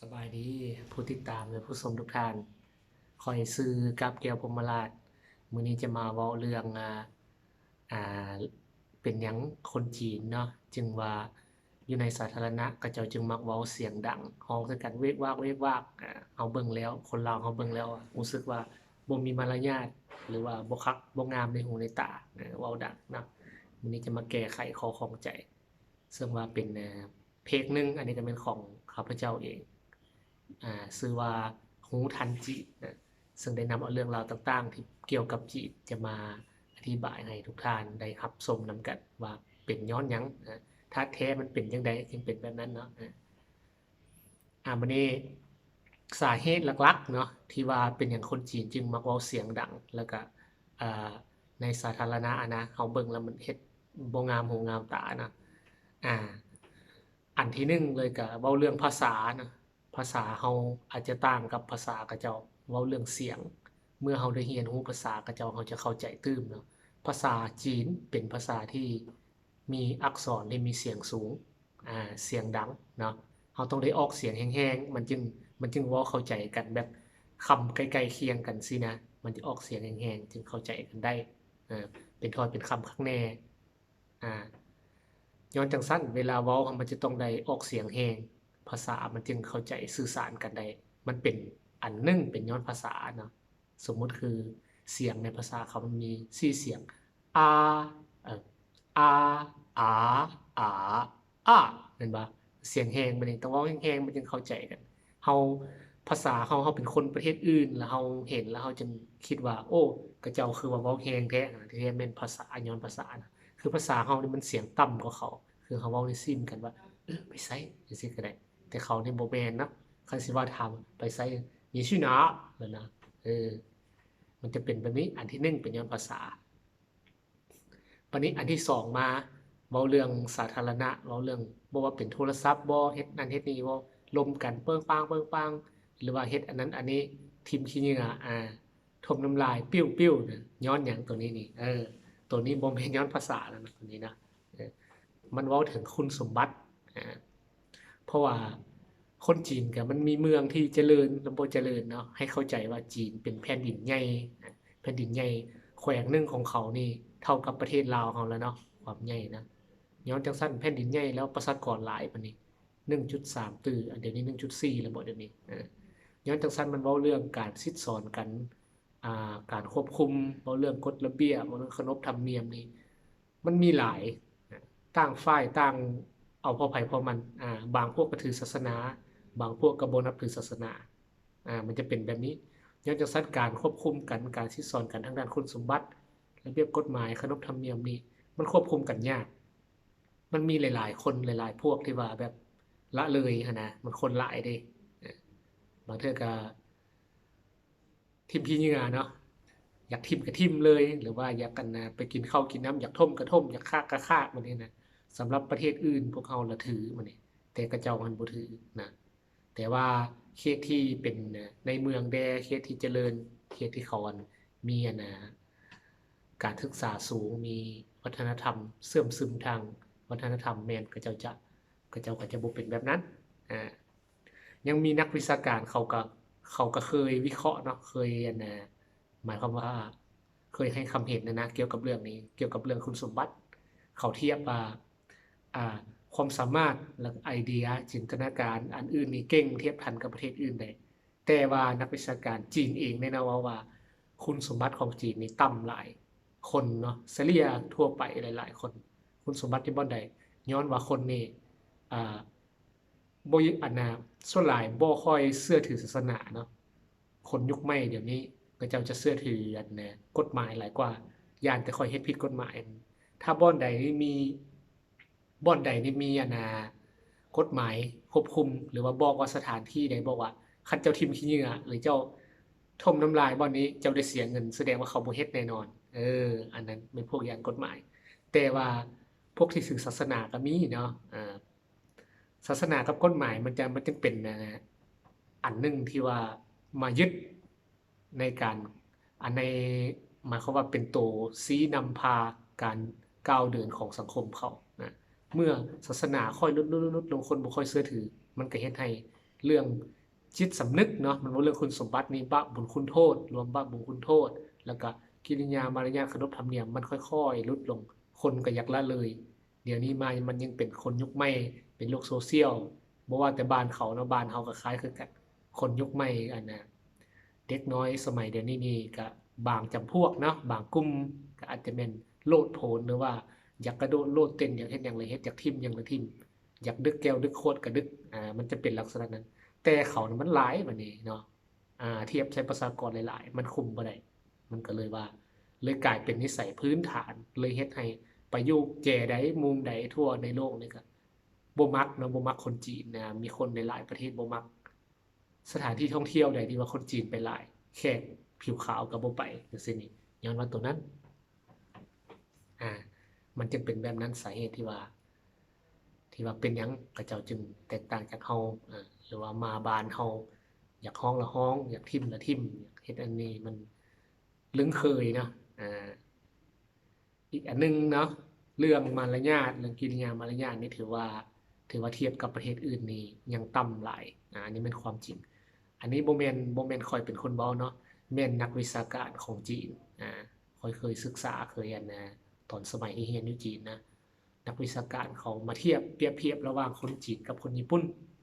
สบายดีผู้ติดตามและผู้ชมทุกท่านคอยซื้อกับแก้วพรมราชมื้อนี้จะมาเว้าเรื่องอ่าอ่าเป็นหยังคนจีนเนาะจึงว่าอยู่ในสาธารณะเขาเจ้าจึงมักเว้าเสียงดังฮ้องใส่กันเวกวากเวกวากอ่าเฮาเบิ่งแล้ว คนลาวเฮาเบิ่งแล้วรู้สึกว่าบ่มีมารยาทหรือว่าบ่คักบ่งามในหูในตาเออเว้าดังเนาะมื้อนี้จะมาแก้ไขข้อข้องใจ ซึ่งว่าเป็นเพลงหนึงอันนี้ก็เป็นของข้าพเจ้าเอง อ่าชื่อว่าฮูทันจินะซึ่งได้นำเอาเรื่องราวต่างๆ ที่เกี่ยวกับจิจะมาอธิบายให้ทุกท่านได้รับชมนำกันว่าเป็นย้อนยังนะถ้าแท้มันเป็นจังไดจึงเป็นแบบนั้นเนาะอ่าอ่ามื้อนี้สาเหตุหลักๆเนาะที่ว่าเป็นหยังคนจีนจึงมักว้าเสียงดังแล้วก็ในสาธารณะนะเฮาเบิ่งแล้วมันเฮ็ดบงามหูงามตานะอ่าอันที่หนึ่งเลยก็เว้าเรื่องภาษานะ ภาษาเฮาอาจจะต่างกับภาษากระเจ้าเว้าเรื่องเสียง เมื่อเฮาได้เรียนรู้ภาษากระเจ้าเฮาจะเข้าใจตื้มเนาะภาษาจีนเป็นภาษาที่มีอักษรที่มีเสียงสูงอ่าเสียงดังเนาะเฮาต้องได้ออกเสียงแห้งๆมันจึงมันจึงเว้าเข้าใจกันแบบคำใกล้ๆเคียงกันสินะ มันจะออกเสียงแห้งๆจึงเข้าใจกันได้อ่าเป็นทอดเป็นคำข้างแน่อ่าย้อนจังสั้นเวลาเว้ามันจะต้องได้ออกเสียงแฮง ภาษามันจึงเข้าใจสื่อสารกันได้ มันเป็นอันหนึงเป็นย้อนภาษาเนาะสมมุติคือเสียงในภาษาเขามันมี4เสียงอาเอ่ออาอาอาอาเห็นบ่เสียงแฮงมันนี่ต้องเว้าแฮงมันจึงเข้าใจกันเฮาภาษาเฮาเฮาเป็นคนประเทศอื่น แล้วเฮาเห็นแล้วเฮาจึงคิดว่า โอ้ กระเจ้าคือว่าเว้าแฮงแท้ที่แท้แม่นภาษาย้อนภาษานะคือภาษาเฮานี่มันเสียงต่ำกว่าเขา คือเขาเว้าในซิมกันว่าเออไปไสจังซี่ก็ได้ ต่เขาในโมเมนต์นะคันสิว่าทำไปใส่ยีชื่อนะเลยนะเออมันจะเป็นแบบนี้อันที่หนึ่งเป็นย้อนภาษาปันนี้อันที่สองมาเบาเรื่องสาธารณะเบาเรื่องบอกว่าเป็นโทรศัพท์บอเฮ็ดนั่นเฮ็ดนี่บอลมกันเปิ้งปังเปิ้งปังหรือว่าเฮ็ดอันนั้นอันนี้ทิมขี้เหงื่ออ่าทมน้ำลายปิ้วปิ้วนะย้อนอย่างตัวนี้นี่เออตัวนี้บมเห็นย้อนภาษาแล้วนะตัวนี้นะมันว่าถึงคุณสมบัติอ่าเพราะว่า คนจีนก็มันมีเมืองที่เจริญละบ่เจริญเนาะให้เข้าใจว่าจีนเป็นแผ่นดินใหญ่แผ่นดินใหญ่แขวงหนึ่งของเขานี่เท่ากับประเทศลาวเราแล้วเนาะความใหญ่นะย้อนจังซั่นแผ่นดินใหญ่แล้วประชากรหลายปานนี้1.3ตื้อเดี๋ยวนี้1.4แล้วบ่เดี๋ยวนี้ย้อนจังซั่นมันเว้าเรื่องการซิดสอนกันการควบคุมเว้าเรื่องกฎระเบียบเว้าเรื่องขนบธรรมเนียมนี่มันมีหลายต่างฝ่ายต่างเอาพอไผ่พอมันบางพวกก็ถือศาสนา บางพวกก็บ่นับถือศาสนาอ่ามันจะเป็นแบบนี้ย้อนจังซั่นการควบคุมกันการซิดสอนกันทางด้านคุณสมบัติระเบียบกฎหมายขนบธรรมเนียมนี่มันควบคุมกันยาก มันมีหลาย ๆ คนหลาย ๆ พวกที่ว่าแบบละเลยนะมันคนหลายเด้เออบางเทื่อก็ทิมขี้เงือเนาะอยากทิมก็ทิมเลย หรือว่าอยากกันนะไปกินข้าวกินน้ำอยากท่มก็ท่มอยากฆ่าก็ฆ่ามันนี่นะสำหรับประเทศอื่นพวกเขาละถือมันนี่แต่กระเจ้ามันบ่ถือนะ แต่ว่าเขตที่เป็นในเมืองแดเขตที่เจริญเขตที่เขาอันมีอันะการศึกษาสูงมีวัฒนธรรมเสื่อมซึมทางวัฒนธรรมแมนกระเจ้าจะกระเจ้าก็จะบ่เป็นแบบนั้นอ่ายังมีนักวิชาการเขาก็เขาก็เคยวิเคราะห์เนาะเคยอันะหมายความว่าเคยให้คำเห็นนะนะเกี่ยวกับเรื่องนี้ เกี่ยวกับเรื่องคุณสมบัติ เขาเทียบว่าอ่า ความสามารถและไอเดียจินตนาการ อันอื่นนี่เก่งเทียบทันกับประเทศอื่นได้แต่ว่านักวิชาการจีนเองเนี่ยนว่าว่า คุณสมบัติของจีนนี่ต่ำหลายคนเนาะเฉลี่ยทั่วไปหลาย ๆ คน คุณสมบัติที่บ่ได้ย้อนว่าคนนี่อ่าบ่ยอันน่ะส่วนหลายบ่ค่อยเชื่อถือศาสนาเนาะคนยุคใหม่เดี๋ยวนี้ก็เจ้าจะเชื่อถืออันนะกฎหมายหลายกว่าย่านแต่คอยเฮ็ดผิดกฎหมาย ถ้าบ่อนใดมี บ่อนใดนี่มีอนน่ะกฎหมายควบคุม หรือว่าบอกว่าสถานที่ใดบอกว่าคันเจ้าทิมขี้เหงื่อหรือเจ้าถมน้ำลายบ่อนนี้เจ้าได้เสียเงิน แสดงว่าเขาบ่เฮ็ดแน่นอน เออ อันนั้นเป็นพวกอย่างกฎหมาย แต่ว่าพวกที่ศึกศาสนาก็มีเนาะอ่าศาสนากับกฎหมายมันจะมันจึงเป็นนะอันหนึ่งที่ว่ามายึดในการอันในหมายความว่าเป็นตัวชี้นำพาการก้าวเดินของสังคมเขา เมื่อศาสนาค่อยลดลดลดลงคนบ่ค่อยเชื่อถือ มันก็เฮ็ดให้เรื่องจิตสำนึกเนาะมันบ่เรื่องคุณสมบัตินี่บาปบุญคุณโทษ รวมบาปบุญคุณโทษ แล้วก็กิริยามารยาทขนบธรรมเนียมมันค่อยๆลดลงคนก็อยากละเลย เดี๋ยวนี้มามันยังเป็นคนยุคใหม่เป็นโลกโซเชียลบ่ว่าแต่บ้านเขาเนาะบ้านเฮาก็คล้ายคือกันคนยุคใหม่อันน่ะเด็กน้อยสมัยเดี๋ยวนี้นี่ก็บางจำพวกเนาะบางกลุ่มก็อาจจะแม่นโลดโผนหรือว่า อยากกระโดดโลดเต้นอยากเฮ็ดหยังเลยเฮ็ดอยากทิมหยังเลยทิ่มอยากดึกแก้วดึกโคตรก็ดึกอ่ามันจะเป็นลักษณะนั้น แต่เขานี่มันหลายบัดนี้เนาะอ่าเทียบใช้ประชากรหลาย ๆ มันคุมบ่ได้มันก็เลยว่า เลยกลายเป็นนิสัยพื้นฐาน เลยเฮ็ดให้ไปอยู่แก่ใดมุมใดทั่วในโลกนี่ก็บ่มักเนาะบ่มักคนจีนนะมีคนในหลายประเทศบ่มัก สถานที่ท่องเที่ยวใดที่ว่าคนจีนไปหลายแขกผิวขาวก็บ่ไปจังซี่นี่ย้อนว่าตัวนั้น มันจึงเป็นแบบนั้นสาเหตุที่ว่า ที่ว่าเป็นยังกระเจ้าจึงแตกต่างจากเฮาหรือว่ามาบานเฮาอยากฮ้องละฮ้อง อยากทิมละทิมอยากเฮ็ดอันนี้มันลึงเคยเนาะอ่าอีกอันหนึงเนาะเรื่องมารยาทเรื่องกิริยามารยาทนี่ถือว่า ถือว่าเทียบกับประเทศอื่นนี่ยังต่ำหลายอ่าอันนี้เป็นความจริง อันนี้โบ่แม่นบ่แม่นข้อยเป็นคนเว้าเนาะแม่นนักวิชาการของจีนอ่าข้อยเคยศึกษาเคยอันนะ ตอนสมัยที่เรียนอยู่จีนนะนักวิชาการเขามาเทียบเปรียบเทียบระหว่างคนจีนกับคนญี่ปุ่น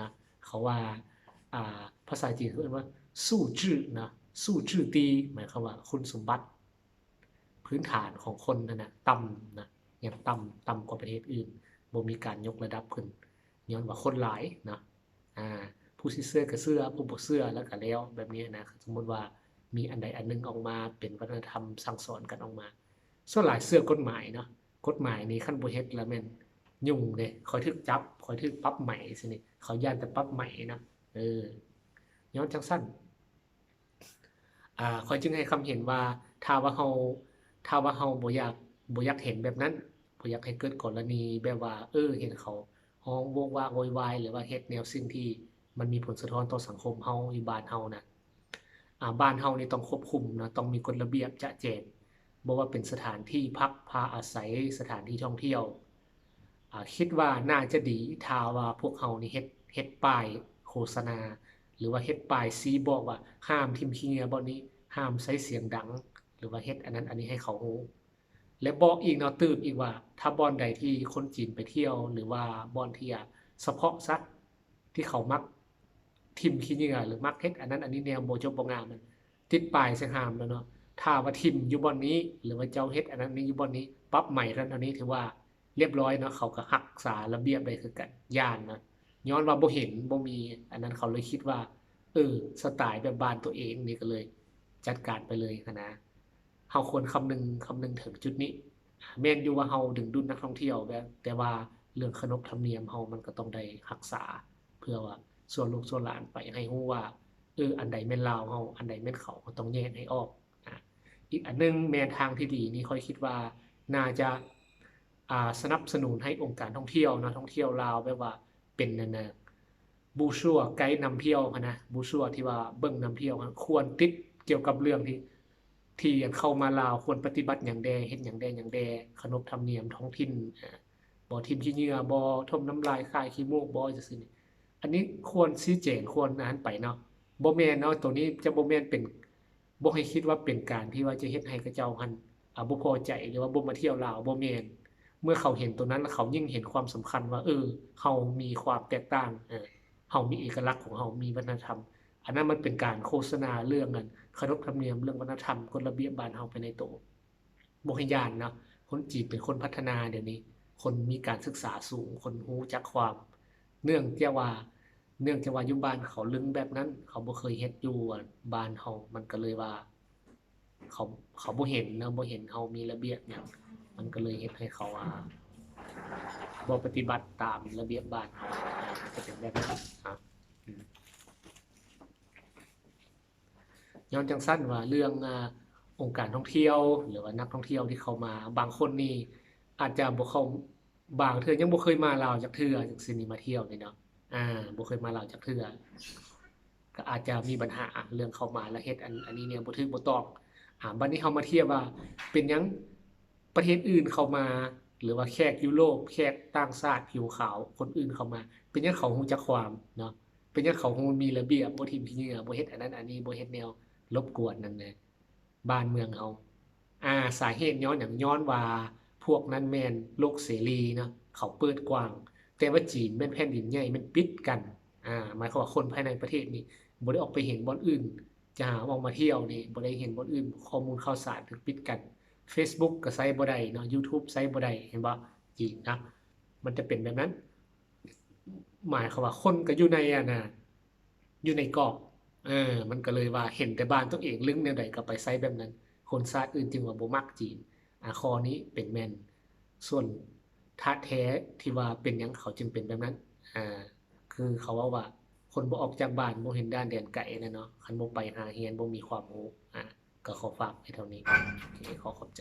นะเขาว่าภาษาจีนเขาเรียกว่า สู้จื้อนะสู้จื้อตีหมายความว่าคุณสมบัติ พื้นฐานของคนนั่นน่ะต่ำนะยังต่ำต่ำกว่าประเทศอื่นบ่มีการยกระดับขึ้นย้อนว่าคนหลายนะอ่าผู้สิเสื้อก็เสื้อผู้บ่เสื้อแล้วก็แล้วแบบนี้นะสมมติว่ามีอันใดอันหนึงออกมาเป็นวัฒนธรรมสั่งสอนกันออกมา ส่วนหลายเสื้อกฎหมายเนาะกฎหมายนี่คันบ่เฮ็ดแล้วแม่นยุ่งเด้คอยถึกจับคอยถึกปรับใหม่ซินี่เขาย้านแต่ปรับใหม่นะเออย้อนจังซั่นอ่าข้อยจึงให้คำเห็นว่าถ้าว่าเฮาถ้าว่าเฮาบ่อยากบ่อยากเห็นแบบนั้นบ่อยากให้เกิดกรณีแบบว่า เออ เห็นเขาร้องวกวากโวยวายหรือว่าเฮ็ดแนวสิ่งที่มันมีผลสะท้อนต่อสังคมเฮาอยู่บ้านเฮาน่ะอ่าบ้านเฮานี่ต้องควบคุมนะต้องมีกฎระเบียบจะแจง บ่ว่าเป็นสถานที่พักพาอาศัยสถานที่ท่องเที่ยวคิดว่าน่าจะดีถ้าว่าพวกเฮานี่เฮ็ดเฮ็ดป้ายโฆษณา หรือว่าเฮ็ดป้ายสีบอกว่าห้ามทิมขี้เหงื่อบ่นี้ห้ามใช้เสียงดัง หรือว่าเฮ็ดอันนั้นอันนี้ให้เขารู้และบอกอีกเนาะติมอีกว่า ถ้าบอนใดที่คนจีนไปเที่ยว หรือว่าบอนที่อะเฉพาะซะที่เขามักทิมขี้เง่หรือมักเฮ็ดอันนั้นอันนี้แนวบ่จบบงามมันติดป้ายใส่ห้ามแล้วเนาะ ถ้าว่าทิมอยู่บอนนี้ หรือว่าเจ้าเฮ็ดอันนั้นนี้อยู่บอนนี้ปรับใหม่เท่านั้นนี้ถือว่าเรียบร้อยเนาะเขาก็รักษาระเบียบได้คือกันย่านนะย้อนว่าบ่เห็นบ่มี อันนั้นเขาเลยคิดว่าเออสไตล์แบบบ้านตัวเองนี่ก็เลย จัดการไปเลยนะเฮาควรคำนึงคำนึงถึงจุดนี้แม่นอยู่ว่าเฮาดึงดูดนักท่องเที่ยวแบบแต่ว่าเรื่องขนบธรรมเนียมเฮามันก็ต้องได้รักษา เพื่อว่าส่วนลูกส่วนหลานไปให้ฮู้ว่าเอออันใดแม่นลาวเฮาอันใดแม่นเขาก็ต้องแยกให้ออก อีกอันหนึงแนวทางที่ดีนี่ค่อยคิดว่าน่าจะาสนับสนุนให้องค์การท่องเที่ยวนะท่องเที่ยวลาวแบบว่าเป็นแนน่ะบูชัวไกด์นำเที่ยวนะบูชัวที่ว่าเบิ่งนำเที่ยวควรติดเกี่ยวกับเรื่องที่ที่เข้ามาลาวควรปฏิบัติหยังแดเฮ็ดหยังแดหยังแดขนบธรรมเนียมท้องถิ่นบ่ทิมขี้เหงื่อบ่ถมน้ำลายคายขี้มูกบ่จังซี่นี่อันนี้ควรชี้แจงควรอันนั้นไปเนาะบ่แม่นเนาะตัวนี้จะบ่แม่นเป็น บ่ให้คิดว่าเป็นการที่ว่าจะเฮ็ดให้เขาเจ้าหันอ่าบ่พอใจหรือว่าบ่มาเที่ยวลาวบ่แม่นเมื่อเขาเห็นตรงนั้นแล้วเขายิ่งเห็นความสำคัญว่า เออเฮามีความแตกต่างเออเฮามีเอกลักษณ์ของเฮามีวัฒนธรรม อันนั้นมันเป็นการโฆษณาเรื่องนั้นขนบธรรมเนียมเรื่องวัฒนธรรมกฎระเบียบบ้านเฮาไปในโตวบ่ให้ยานเนาะคนจีนเป็นคนพัฒนาเดี๋ยวนี้ คนมีการศึกษาสูง คนรู้จักความ เนื่องจากว่า เนื่องจากว่าอยู่บ้านเขาลึงแบบนั้น เขาบ่เคยเฮ็ดอยู่บ้านเฮามันก็เลยว่า เขาเขาบ่เห็นเนาะบ่เห็นเฮามีระเบียบหยังมันก็เลยเฮ็ดให้เขาอ่าบ่ปฏิบัติตามระเบียบบ้านเฮาจะเป็นแบบนั้นครับย้อนจังซั่นว่าเรื่องอองค์การท่องเที่ยว หรือว่านักท่องเที่ยวที่เขามา บางคนนี่อาจจะบ่เขาบางเทื่อยังบ่เคยมาลาวจักเทื่อจังซี่นี่มาเที่ยวนี่เนาะ อ่าบ่เคยมาลาวจักเทื่อก็อาจจะมีปัญหาเรื่องเข้ามาแล้วเฮ็ดอันอันนี้เนี่ยบ่ถูกบ่ต้องอ่าบัดนี้เฮามาเทียบว่า เป็นหยังประเทศอื่นเข้ามา หรือว่าแขกยุโรปแขกต่างชาติผิวขาวคนอื่นเข้ามา เป็นหยังเขารู้จักความเนาะเป็นหยังเขาคงมีระเบียบบ่ทิ่มขี้เหงื่อบ่เฮ็ดอันนั้นอันนี้บ่เฮ็ดแนวรบกวนนั่นแหละบ้านเมืองเฮาอ่าสาเหตุย้อนหยังย้อนว่าพวกนั้นแม่นโลกเสรีเนาะเขาเปิดกว้าง แต่ว่าจีนแม่นแผ่นดินใหญ่มันปิดกันอ่าหมายความว่าคนภายในประเทศนี่บ่ได้ออกไปเห็นบอนอื่น จะหาออกมาเที่ยวนี่บ่ได้เห็นบอนอื่น ข้อมูลข่าวสารถูกปิดกัน Facebook ก็ใช้บ่ได้เนาะ YouTube ใช้บ่ได้เห็นบ่จีนนะมันจะเป็นแบบนั้น หมายความว่าคนก็อยู่ในอะนะอยู่ในกรอบเออ มันก็เลยว่าเห็นแต่บ้านตัวเองลึงแนวใดก็ไปใช้แบบนั้น คนชาติอื่นจึงว่าบ่มักจีนอ่าข้อนี้เป็นแม่นส่วน ท่าแท้ที่ว่าเป็นอย่างเขาจึงเป็นแบบนั้น อ่า คือเขาว่าว่า คนบ่ออกจากบ้านบ่เห็นด้านเดนไก่นะเนาะคันบ่ไปหาเฮียนบ่มีความรู้อ่าก็ขอฝากไว้เท่านี้โอเคขอขอบใจ